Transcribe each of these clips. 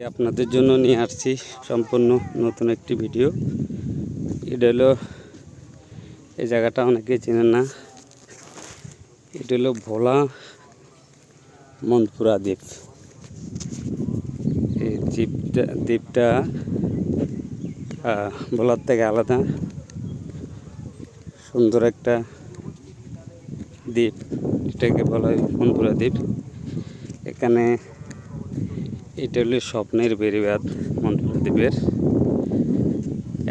আপনাদের জন্য নিয়ে আসছি সম্পূর্ণ নতুন একটি ভিডিও। এটা হলো এই জায়গাটা অনেকে চেনেন না। এটা হলো ভোলা মনপুরা দ্বীপ। এই দ্বীপটা দ্বীপটা ভোলার থেকে আলাদা। সুন্দর একটা দ্বীপ। এটাকে বলা হয় মনপুরা দ্বীপ। এখানে এটা হলো স্বপ্নের বেরিবাদ মনপুরা দ্বীপের।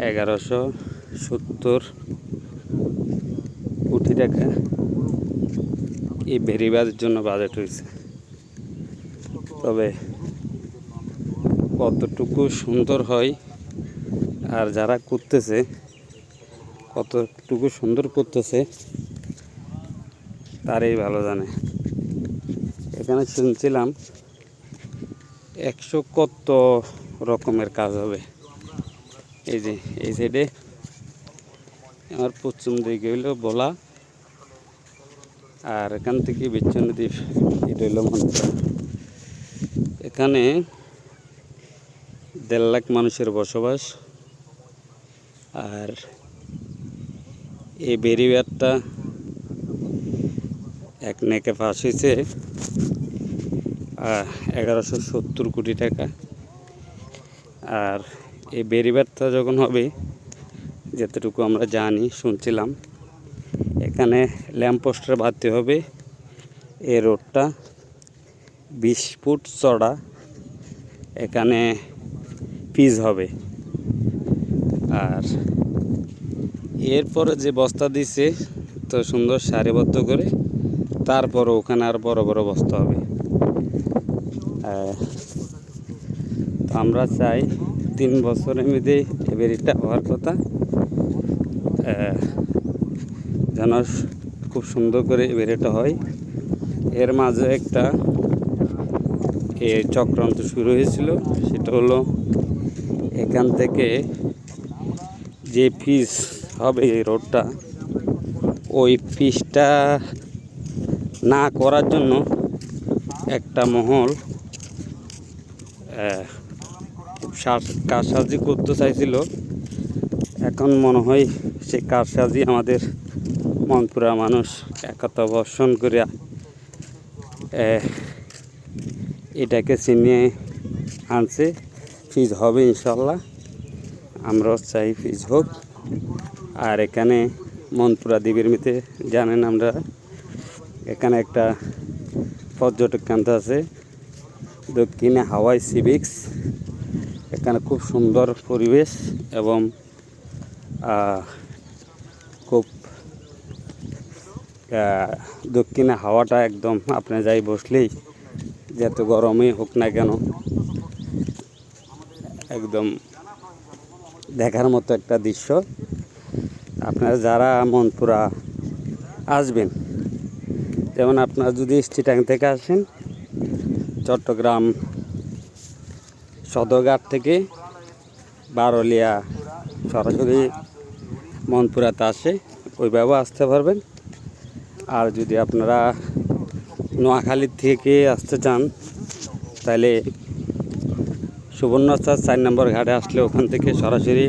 এগারোশো সত্তর কোটি টাকা এই বেরিবাদের জন্য বাজেট হয়েছে। তবে কতটুকু সুন্দর হয় আর যারা করতেছে, কতটুকু সুন্দর করতেছে, তারাই ভালো জানে। এখানে শুনছিলাম একশো কত রকমের কাজ হবে? এই যে, এই সাইডে আমার পশ্চিম দিকে হইল বলা, আর এখান থেকে বিচ্ছন্ন দ্বীপ, এটা হইল এখানে দেড় লাখ মানুষের বসবাস, আর এই বেরিবারটা এক নেকে পাস হয়েছে। এগারোশো সত্তর কোটি টাকা। আর এই বেরিবারটা যখন হবে, যতটুকু আমরা জানি, শুনছিলাম, এখানে ল্যাম্পপোস্টার বাড়তে হবে, এ রোডটা বিশ ফুট চড়া, এখানে পিচ হবে। আর এরপরে যে বস্তা দিছে তো সুন্দর সারিবদ্ধ করে, তারপর ওখানে আর বড় বড় বস্তা হবে। তো আমরা চাই তিন বছরের মধ্যে এবারিটা হওয়ার কথা। যেন খুব সুন্দর করে এবারিটা হয়। এর মাঝে একটা এ, চক্রান্ত শুরু হয়েছিল। সেটা হলো এখান থেকে যে পিস হবে এই রোডটা, ওই পিসটা না করার জন্য একটা মহল কারসাজি করতে চাইছিল। এখন মনে হয় সে কারসাজি আমাদের মনপুরা মানুষ একতা বর্ষণ করে আহ, এটাকে চিনিয়ে আনছে। ফিজ হবে ইনশাল্লাহ আমরাও চাই ফিজ হোক। আর এখানে মনপুরা দ্বীপের মিতে জানেন আমরা এখানে একটা পর্যটক কেন্দ্র আছে। দক্ষিণে হাওয়াই সিভিক্স, এখানে খুব সুন্দর পরিবেশ এবং খুব দক্ষিণে হাওয়াটা একদম আপনি যাই বসলেই যত গরমই হোক না কেন, একদম দেখার মতো একটা দৃশ্য। আপনারা যারা মনপুরা আসবেন, যেমন আপনারা যদি স্টিটাং থেকে আসেন চট্টগ্রাম সদরঘাট থেকে বারলিয়া সরাসরি মনপুরাতে আসে। ওইভাবেও আসতে পারবেন। আর যদি আপনারা নোয়াখালী থেকে আসতে চান, তাহলে সুবর্ণচার চার নম্বর ঘাটে আসলে ওখান থেকে সরাসরি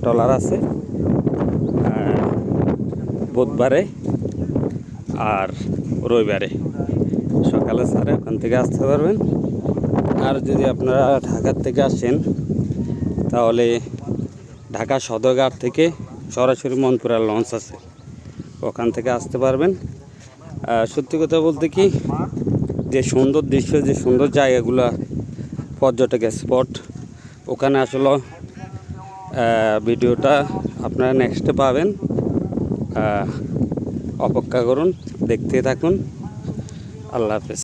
ট্রলার আছে। বুধবারে আর রবিবারে। সকালে সারে ওখান থেকে আসতে পারবেন। আর যদি আপনারা ঢাকার থেকে আসেন, তাহলে ঢাকা সদরঘাট থেকে সরাসরি মনপুরা লঞ্চ আছে। ওখান থেকে আসতে পারবেন। সত্যি কথা বলতে কি, যে সুন্দর দৃশ্য, যে সুন্দর জায়গাগুলো পর্যটকের স্পট, ওখানে আসলে ভিডিওটা আপনারা নেক্সটে পাবেন। অপেক্ষা করুন, দেখতে থাকুন। আল্লাহ হাফেজ